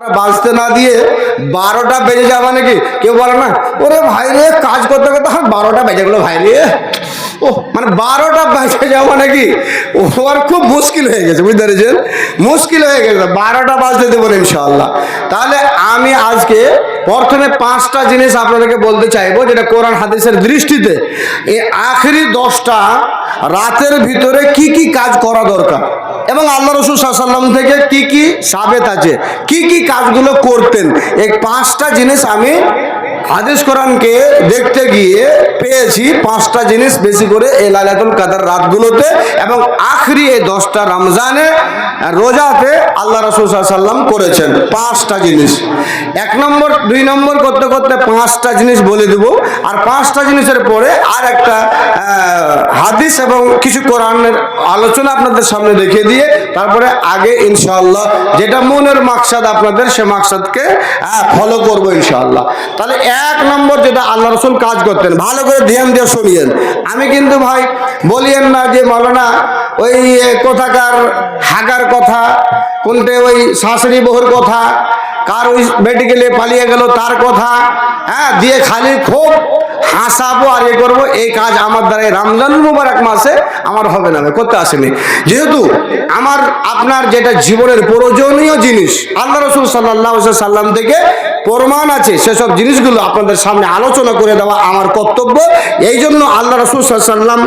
বাঁচতে না দিয়ে বারোটা বেজে যাওয়া নাকি কেউ বলে না, ওরে ভাই রে, কাজ করতে করতে আমার বারোটা বেজে গেলো ভাই রে। ও মানে বারোটা বেজে যাওয়া নাকি ওর খুব মুশকিল হয়ে গেছে, বুঝতে পেরেছেন? মুশকিল হয়ে গেছে, বারোটা বাজতে দেবো ইনশাল্লাহ তাহলে আমি আজকে প্রথমে পাঁচটা জিনিস আপনাদেরকে বলতে চাইব, যেটা কোরআন হাদিসের দৃষ্টিতে এই আখেরি দশটা রাতের ভিতরে কি কি কাজ করা দরকার? এবং আল্লাহ রসুল সাল্লাম থেকে কি কি সাবেত আছে? কি কি কাজগুলো করতেন? এই পাঁচটা জিনিস আমি হাদিস কোরআনকে দেখতে গিয়ে পেয়েছি পাঁচটা জিনিস বেশি করে এই লাইলাতুল কাদার রাতগুলোতে এবং আখরি এই দশটা রমজানে রোজাতে আল্লাহ রসুল সাল্লাম করেছেন পাঁচটা জিনিস। এক নম্বর, দুই নম্বর করতে করতে পাঁচটা জিনিস বলে দেব। আর পাঁচটা জিনিসের পরে আর একটা হাদিস এবং কিছু কোরআনের আলোচনা আপনাদের সামনে দেখিয়ে দিয়ে তারপরে আগে ইনশাআল্লাহ যেটা মনের মাকসাদ আপনাদের সে মাকসাদকে ফলো করব ইনশাআল্লাহ। তাহলে এক নম্বর যেটা আল্লাহ রসুল কাজ করতেন, ভালো করে ধ্যান দিয়ে শুনিয়েন। আমি কিন্তু ভাই বলিয়েন না যে মৌলানা ওই কোথাকার হাগার কথা, কোনটে ওই শাশুড়ি বহুর কথা, কার ওই মেডিকেলে পালিয়ে গেল তার কথা হ্যাঁ দিয়ে খালি খুব হাসাবো আর এ করব, এই কাজ আমার দ্বারা রমজান মুবারক মাসে আমার হবে না করতে আসেনি। যেহেতু আমার, আপনার যেটা জীবনের প্রয়োজনীয় জিনিস, আল্লাহ রসুল সাল্লাহ সাল্লাম থেকে প্রমাণ আছে, সেসব জিনিসগুলো আপনাদের সামনে আলোচনা করে দেওয়া আমার কর্তব্য। এই জন্য আল্লাহ রসুল সাল্লাম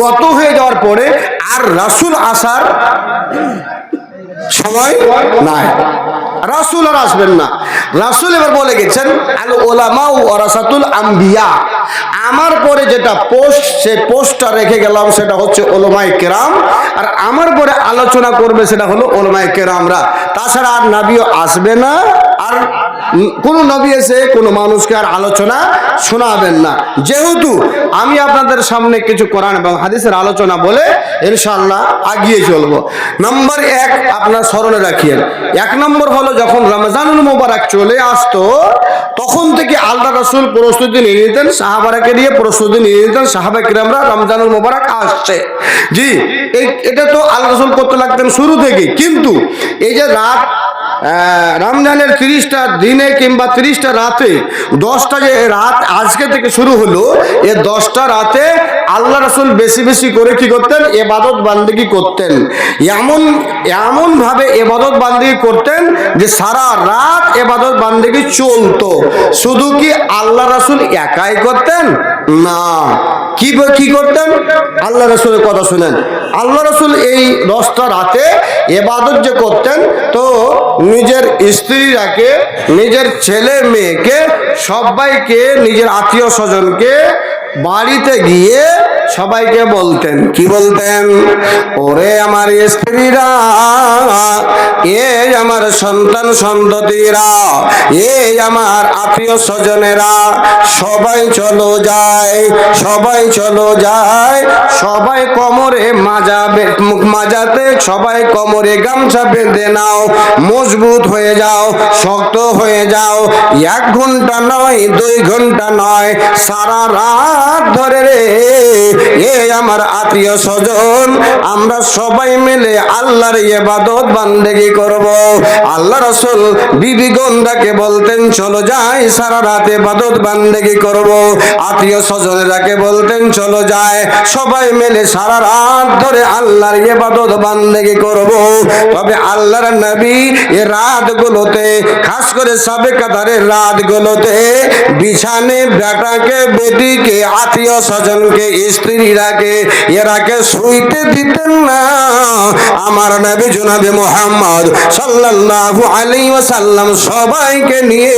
গত হয়ে যাওয়ার পরে আর রাসুল আসার সময় নাই। রাসুল আর আসবেন না। রাসুল এবার বলে গেছেন আম্বিয়া। আমার পরে যেটা পোস্ট, সে পোস্টটা রেখে গেলাম, সেটা হচ্ছে ওলমাই কেরাম। আর আমার পরে আলোচনা করবে, সেটা হলো ওলমাই কেরামরা। তাছাড়া আর নাবিও আসবে না। আর কোনো নবী এসে কোনো মানুষকে আর আলোচনা শোনাবেন না। যেহেতু আমি আপনাদের সামনে কিছু কোরআন এবং হাদিসের আলোচনা বলে ইনশাল্লাহ আগিয়ে চলবো। নম্বর এক, আপনার স্মরণে রাখিয়েন। এক নম্বর হলো যখন রমজানুল মোবারক চলে আসতো, তখন থেকে আল্লাহ রসুল প্রস্তুতি নিয়ে নিতেন, সাহাবারাকে দিয়ে প্রস্তুতি নিয়ে নিতেন সাহাবা কিরামরা রমজানুল মোবারক আসছে। জি এটা তো আল্লাহ রসুল করতে লাগতেন শুরু থেকে কিন্তু এই যে রাত রমজানের তিরিশটা দিনে কিংবা তিরিশটা রাতে, দশটা যে রাত আজকে থেকে শুরু হলো, এ দশটা রাতে আল্লাহ রসুল বেশি বেশি করে কি করতেন? এবাদত বান্দিগি করতেন। এমন এমন ভাবে এবাদত বান্দিগি করতেন যে সারা রাত এবাদত বান্দিগি চলতো। শুধু কি আল্লাহ রসুল একাই করতেন? না। কি কি করতেন? আল্লাহ রসুলের কথা শুনেন। আল্লাহ রসুল এই দশটা রাতে এবাদত যে করতেন, তো নিজের স্ত্রীরাকে নিজের ছেলে মেয়েকে, সবাইকে, নিজের আত্মীয় স্বজনকে বাড়িতে গিয়ে সবাইকে বলতেন, কি বলতেন? ওরে আমার স্ত্রীরা, এ আমার সন্তান সন্ততিরা, এ আমার আত্মীয় স্বজনেরা, সবাই চলো যায়, সবাই চলো যায়, সবাই কোমরে মাজা মাজাতে, সবাই কোমরে গামছা বেঁধে নাও, মজবুত হয়ে যাও, শক্ত হয়ে যাও, এক ঘণ্টা নয়, দুই ঘণ্টা নয়, সারা রাত ধরে রে। এ আমার আত্মীয় স্বজন, আমরা সবাই মিলে আল্লাহর ইবাদত বান্দেগি করব। আল্লাহ রসুল বিবি গন্ডাকে বলতেন, চলো যাই, সারা রাত ইবাদত বান্দেগি করব। আত্মীয় স্বজনেরাকে বলতেন, চলো যায় সবাই মিলে সারা রাত ধরে আল্লাহর ইবাদত বান্দেগি করব। তবে আল্লাহর নবী এ রাতগুলোতে, খাস করে সাবে কাতারের রাতগুলোতে, বিছানে বেটাকে বেটিকে আত্মীয় স্বজনকে স্ত্রীরাকে এরাকে শুইতে দিতেন না। আমার নবী জনাবে মোহাম্মদ সাল্লাল্লাহু আলাইহি ওয়াসাল্লাম সবাইকে নিয়ে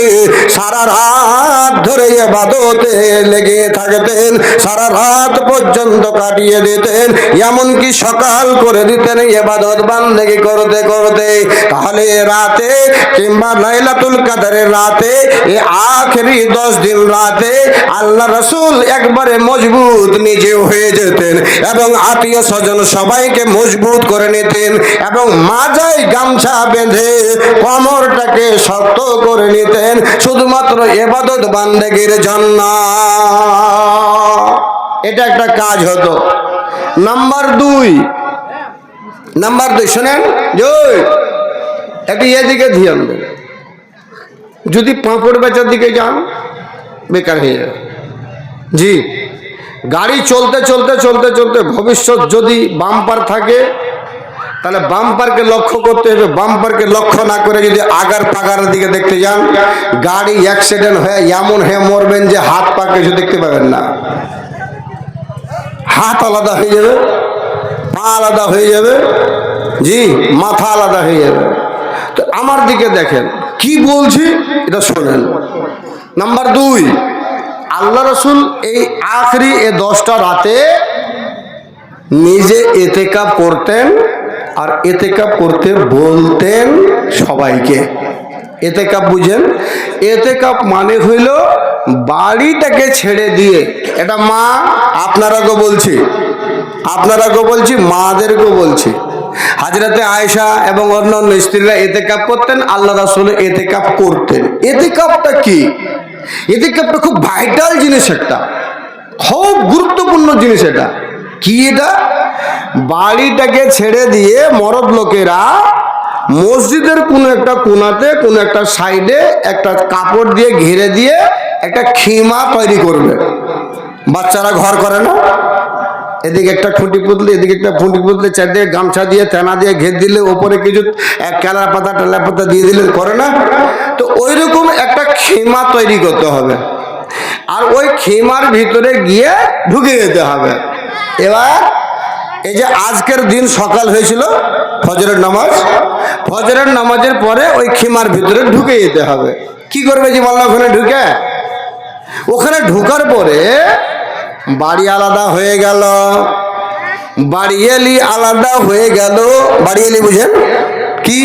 সারা রাত ধরে ইবাদতে লেগে থাকতেন, সারা রাত পর্যন্ত কাটিয়ে দিতেন, এমনকি সকাল করে দিতেন ইবাদত বান্দেগি করতে করতে। তাহলে রাতে কিংবা লাইলাতুল কাদারের রাতে, এ আখেরি দশ দিন রাতে আল্লাহ রসুল একবারে মজবুত নিজে হয়ে যেতেন এবং আত্মীয় স্বজন সবাইকে মজবুত করে নিতেন এবং মাজায় গামছা বেঁধে কমরটাকে শক্ত করে নিতেন। শুধুমাত্র এবাদত বান্দেগির জন্য। এটা একটা কাজ হতো। নাম্বার দুই। নাম্বার দুই, শোনেন? জয়। একটু এদিকে ধ্যান দেন। যদি পাঁপড় বেচার দিকে যান, বেকার হয়ে যাবে। জি। গাড়ি চলতে চলতে চলতে চলতে ভবিষ্যৎ যদি বাম্পার থাকে, তাহলে বাম্পারকে লক্ষ্য করতে হবে। বাম্পারকে লক্ষ্য না করে যদি আগার পাগারের দিকে দেখতে যান, গাড়ি অ্যাক্সিডেন্ট হয়ে এমন হয়ে মরবেন যে হাত পা কিছু দেখতে পাবেন না। হাত আলাদা হয়ে যাবে, পা আলাদা হয়ে যাবে, জি, মাথা আলাদা হয়ে যাবে। তো আমার দিকে দেখেন, কি বলছি এটা শোনেন। নাম্বার দুই আল্লাহ রসুল এই আখরি এ দশটা রাতে নিজে এতেকাপ করতেন আর এতেকাপ করতে বলতেন সবাইকে। এতে এতেকাপ বুঝেন? এতেকাপ মানে হইল বাড়িটাকে ছেড়ে দিয়ে। এটা মা আপনারাকে বলছি। আপনারাকে বলছি, মাদেরকেও বলছি। হাজরাতে আয়েশা এবং অন্য অন্য স্ত্রীরা এতে কাপ করতেন, আল্লাহ রাসুল এতে কাপ করতেন। এতে কাপটা কি? এতে কাপটা খুব ভাইটাল জিনিস একটা। খুব গুরুত্বপূর্ণ জিনিস এটা। কি এটা? বাড়িটাকে ছেড়ে দিয়ে মরদ লোকেরা মসজিদের কোনো একটা কোনাতে, কোনো একটা সাইডে একটা কাপড় দিয়ে ঘিরে দিয়ে একটা খিমা তৈরি করবে। বাচ্চারা ঘর করে না? এদিকে একটা খুঁটি পুতলে, এদিকে একটা খুঁটি পুতলে চারদিকে গামছা দিয়ে, তেনা দিয়ে ঘের দিলে ওপরে কিছু এক কেলা পাতা টেলা পাতা দিয়ে দিলে করে না? তো খেমা তৈরি করতে হবে। আর ওই খেমার ভিতরে গিয়ে ঢুকে যেতে হবে। এবার এই যে আজকের দিন সকাল হয়েছিল ফজরের নামাজ, ফজরের নামাজের পরে ওই খেমার ভিতরে ঢুকে যেতে হবে। কি করবে যে বললাম ওখানে ঢুকে? ওখানে ঢুকার পরে বাড়ি আলাদা হয়ে গেল। বাড়িয়ালি আলাদা হয়ে গেল। বাড়িয়ালি বুঝেন? কি?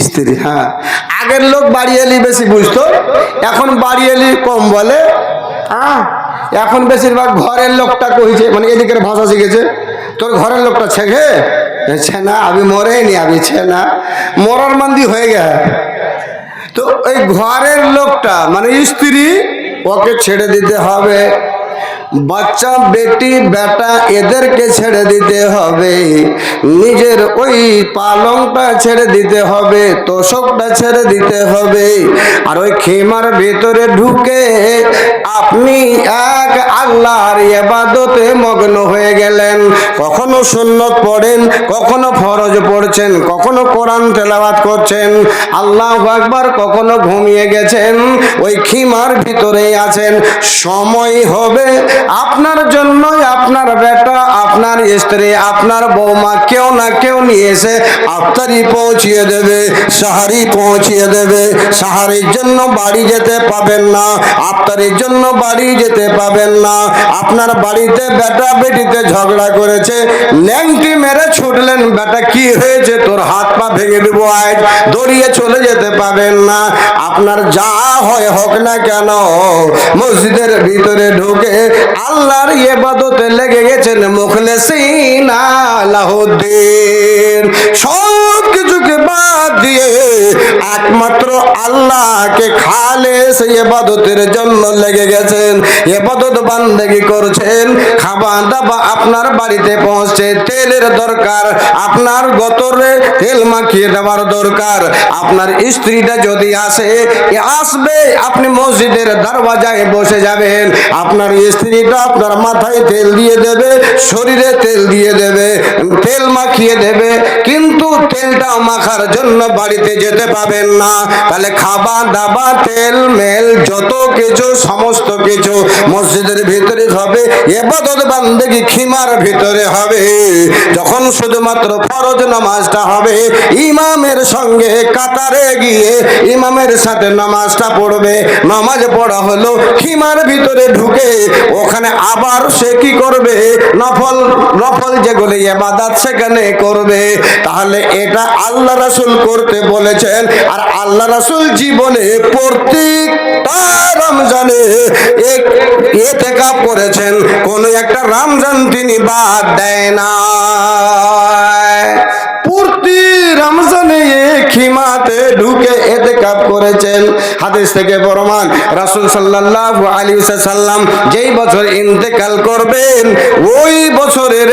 স্ত্রী হ্যাঁ। আগের লোক বাড়িয়ালি বেশি বুঝতো, এখন বাড়িয়ালি কম বলে। হ্যাঁ? এখন বেশিরভাগ ঘরের লোকটা কইছে মানে এদিকের ভাষা শিখেছে, তোর ঘরের লোকটা ছেঘে ছেনা আমি মরেনি, আমি ছেনা মরার মান্দি হয়ে গে তো ওই ঘরের লোকটা মানে স্ত্রী, ওকে ছেড়ে দিতে হবে। বাচ্চা, বেটি, বেটা, এদেরকে ছেড়ে দিতে হবে। নিজের ওই পালংটা ছেড়ে দিতে হবে, তোষকটা ছেড়ে দিতে হবে। আর ওই খেমার ভেতরে ঢুকে আপনি এক আল্লাহর এবাদতে মগ্ন হয়ে গেলেন। কখনো সুন্নত পড়েন, কখনো ফরজ পড়ছেন, কখনো কোরআন তেলাওয়াত করছেন। আল্লাহ একবার কখনো ঘুমিয়ে গেছেন, ওই খিমার ভিতরেই আছেন। সময় হবে আপনার জন্যই আপনার বেটা, আপনার স্ত্রী, আপনার বৌমা কেউ না কেউ নিয়ে এসে আফতারি পৌঁছিয়ে দেবে, সাহারি পৌঁছিয়ে দেবে। সাহারির জন্য বাড়ি যেতে পাবেন না, আফতারির জন্য বাড়ি যেতে পাবেন না। আপনার বাড়িতে বেটা বেটিতে ঝগড়া করেছে ন্যাংটি মেরে ছুটলেন, বেটা, কি হয়েছে? তোর হাত পা ভেঙে দেবো আজ, দড়িয়ে চলে যেতে পাবেন না। আপনার যা হয় হোক না কেন, মসজিদের ভিতরে ঢুকে আল্লাহর ইবাদতে লেগে গেছেন মুখলেসিন আলাউদ্দিন সব একমাত্র আল্লাহকে খালেস ইবাদতের জন্য লেগে গেছেন। ইবাদত বান্দেগি করছেন। খাবার দাবা আপনার বাড়িতে পৌঁছছে, তেলের দরকার, আপনার গতরে তেল মাখিয়ে দেওয়ার দরকার। আপনার স্ত্রীটা যদি আসে আসবে, আপনি মসজিদের দরওয়াজায় বসে যাবেন। আপনার স্ত্রীটা আপনার মাথায় তেল দিয়ে দেবে, শরীরে তেল দিয়ে দেবে, তেল মাখিয়ে দেবে, কিন্তু তেলটা মাখার জন্য বাড়িতে যেতে পাবেন না। তাহলে খাবার দাবার, তেল, মেল, যত কিছু, সমস্ত কিছু মসজিদের ভিতরে হবে, এবাদত বান্দেগি খিমার ভিতরে হবে। যখন শুধুমাত্র ফরজ নামাজটা হবে, ইমামের সঙ্গে কাতারে গিয়ে ইমামের সাথে নামাজটা পড়বে। নামাজ পড়া হলো খিমার ভিতরে ঢুকে, ওখানে আবার সে কি করবে? নফল নফল যেগুলি এবাদাত সেখানে করবে। তাহলে এটা আল্লাহ রাসূল করতে বলেছেন, আর আল্লাহ রাসূল জীবনে প্রত্যেকটা রমজানে এক এতেকাপ করেছেন। কোন একটা রমজান তিনি বাদ দেয় না। প্রতি রমজানে খিমাতে ঢুকে এতেকাপ করেছেন। হাদিস থেকে প্রমাণ রাসূল সাল্লাল্লাহু আলাইহি সাল্লাম যেই বছর ইন্তেকাল করবেন, ওই বছরের